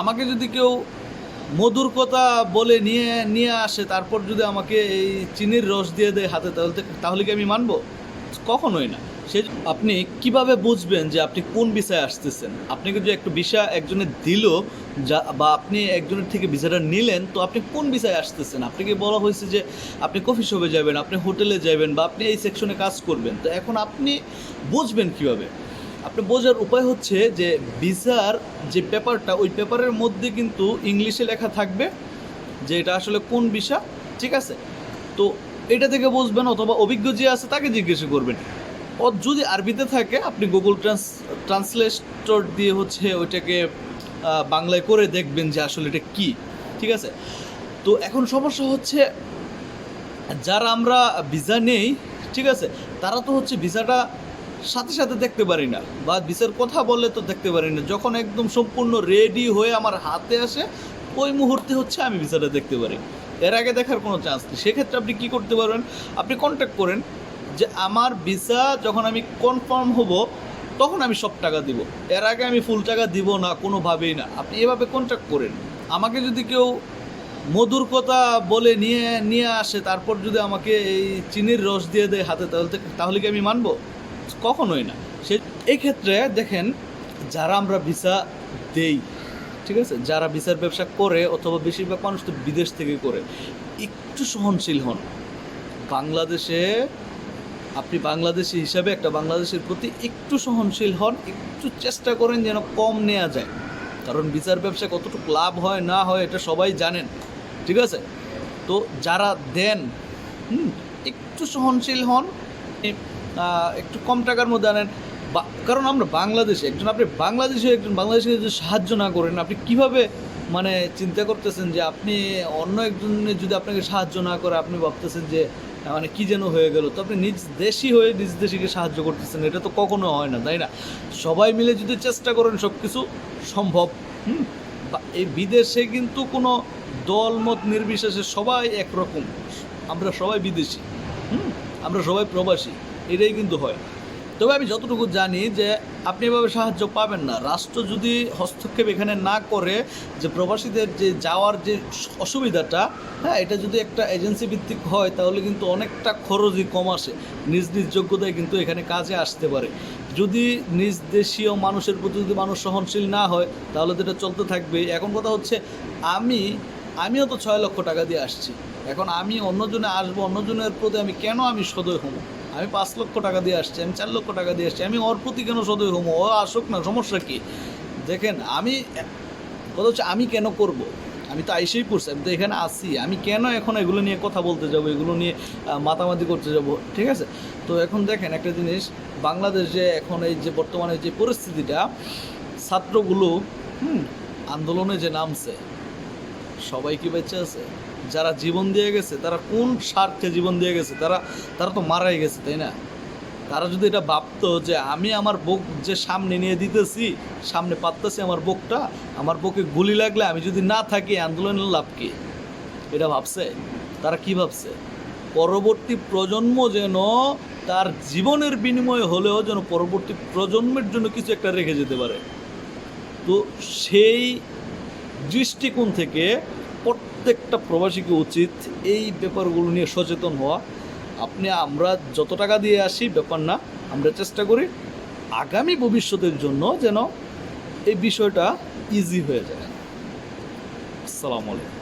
আমাকে যদি কেউ মধুর কথা বলে নিয়ে নিয়ে আসে, তারপর যদি আমাকে এই চিনির রস দিয়ে দেয় হাতে, তাহলে তাহলে কি আমি মানব? কখনোই না। সে আপনি কীভাবে বুঝবেন যে আপনি কোন বিষয়ে আসতেছেন? আপনাকে যে একটু বিষয় একজনের দিল, যা বা আপনি একজনের থেকে ভিসাটা নিলেন, তো আপনি কোন বিষয়ে আসতেছেন? আপনাকে বলা হয়েছে যে আপনি কফি শপে যাবেন, আপনি হোটেলে যাবেন, বা আপনি এই সেকশনে কাজ করবেন। তো এখন আপনি বুঝবেন কীভাবে? আপনি বোঝার উপায় হচ্ছে যে ভিসার যে পেপারটা, ওই পেপারের মধ্যে কিন্তু ইংলিশে লেখা থাকবে যে এটা আসলে কোন ভিসা ঠিক আছে? তো এটা থেকে বুঝবেন অথবা অভিজ্ঞ যে আছে তাকে জিজ্ঞেস করবেন। ও যদি আরবিতে থাকে, আপনি গুগল ট্রান্স ট্রান্সলেটর দিয়ে হচ্ছে ওইটাকে বাংলায় করে দেখবেন যে আসলে এটা কি, ঠিক আছে? তো এখন সমস্যা হচ্ছে, যারা আমরা ভিসা নেই, ঠিক আছে? তারা তো হচ্ছে ভিসাটা সাথে সাথে দেখতে পারি না। বা ভিসার কথা বললে তো দেখতে পারি না। যখন একদম সম্পূর্ণ রেডি হয়ে আমার হাতে আসে, ওই মুহূর্তে হচ্ছে আমি ভিসাটা দেখতে পারি। এর আগে দেখার কোনো চান্স নেই। সেক্ষেত্রে আপনি কি করতে পারবেন? আপনি কন্ট্যাক্ট করেন যে, আমার ভিসা যখন আমি কনফার্ম হব, তখন আমি সব টাকা দিব। এর আগে আমি ফুল টাকা দিব না, কোনোভাবেই না। আপনি এভাবে কন্ট্যাক্ট করেন। আমাকে যদি কেউ মধুর কথা বলে নিয়ে নিয়ে আসে, তারপর যদি আমাকে এই চিনির রস দিয়ে দেয় হাতে, তাহলে তাহলে কি আমি মানবো? কখনোই না। সে এই ক্ষেত্রে দেখেন, যারা আমরা ভিসা দেই, ঠিক আছে? যারা ভিসার ব্যবসা করে অথবা বেশিরভাগ মানুষ তো বিদেশ থেকে করে, একটু সহনশীল হন। বাংলাদেশে, আপনি বাংলাদেশি হিসাবে একটা বাংলাদেশের প্রতি একটু সহনশীল হন, একটু চেষ্টা করেন যেন কম নেওয়া যায়। কারণ বিচার ব্যবসা কতটুকু লাভ হয়, না হয়, এটা সবাই জানেন, ঠিক আছে? তো যারা দেন একটু সহনশীল হন একটু কম টাকার মধ্যে আনেন। কারণ আমরা বাংলাদেশে, একজন আপনি বাংলাদেশে একজন বাংলাদেশকে যদি সাহায্য না করেন, আপনি কীভাবে মানে চিন্তা করতেছেন যে আপনি অন্য একজনের যদি আপনাকে সাহায্য না করে, আপনি ভাবতেছেন যে মানে কি যেন হয়ে গেল? তো আপনি নিজ দেশি হয়ে নিজ দেশিকে সাহায্য করতেছেন, এটা তো কখনো হয় না, তাই না? সবাই মিলে যদি চেষ্টা করেন সব কিছু সম্ভব, হুম? এই বিদেশে কিন্তু কোনো দলমত নির্বিশেষে সবাই একরকম। আমরা সবাই বিদেশি, হুম? আমরা সবাই প্রবাসী। এটাই কিন্তু হয়। তবে আমি যতটুকু জানি যে আপনি এভাবে সাহায্য পাবেন না। রাষ্ট্র যদি হস্তক্ষেপ এখানে না করে যে প্রবাসীদের যে যাওয়ার যে অসুবিধাটা হ্যাঁ এটা যদি একটা এজেন্সি ভিত্তিক হয়, তাহলে কিন্তু অনেকটা খরচই কম আসে। নিজ নিজ যোগ্যতায় কিন্তু এখানে কাজে আসতে পারে। যদি নিজ দেশীয় মানুষের প্রতি যদি মানুষ সহনশীল না হয়, তাহলে তো এটা চলতে থাকবে এখন কথা হচ্ছে, আমি, আমিও তো ছয় লক্ষ টাকা দিয়ে আসছি। এখন আমি অন্যজনে আসব, অন্যজনের প্রতি আমি কেন আমি সদয় হব? আমি পাঁচ লক্ষ টাকা দিয়ে আসছি, আমি চার লক্ষ টাকা দিয়ে আসছি, আমি ওর প্রতি কেন সদয় হব? ও আসুক না, সমস্যা কি? দেখেন, আমি কথা হচ্ছে আমি কেন করব? আমি তো আইসেই পড়ছি, আমি তো এখানে আসি আমি কেন এখন এগুলো নিয়ে কথা বলতে যাব, এগুলো নিয়ে মাতামাতি করতে যাব? ঠিক আছে? তো এখন দেখেন একটা জিনিস, বাংলাদেশ এখন এই যে বর্তমানে যে পরিস্থিতিটা, ছাত্রগুলো, হুম, আন্দোলনে যে নামছে সবাই কি বেঁচে আছে? যারা জীবন দিয়ে গেছে, তারা কোন স্বার্থে জীবন দিয়ে গেছে? তারা তারা তো মারাই গেছে, তাই না? তারা যদি এটা ভাবতো যে আমি আমার বুক যে সামনে নিয়ে দিতেছি, সামনে পাততেছি আমার বুকটা, আমার বুকে গুলি লাগলে আমি যদি না থাকি, আন্দোলনের লাভ কি? এটা ভাবছে? তারা কি ভাবছে? পরবর্তী প্রজন্ম যেন তার জীবনের বিনিময়ে হলেও যেন পরবর্তী প্রজন্মের জন্য কিছু একটা রেখে যেতে পারে। তো সেই দৃষ্টিকোণ থেকে প্রত্যেকটা প্রবাসীকে উচিত এই ব্যাপারগুলো নিয়ে সচেতন হওয়া। আপনি, আমরা যত টাকা দিয়ে আসি, ব্যাপার না, আমরা চেষ্টা করি আগামী ভবিষ্যতের জন্য যেন এই বিষয়টা ইজি হয়ে যায়। আসসালামু আলাইকুম।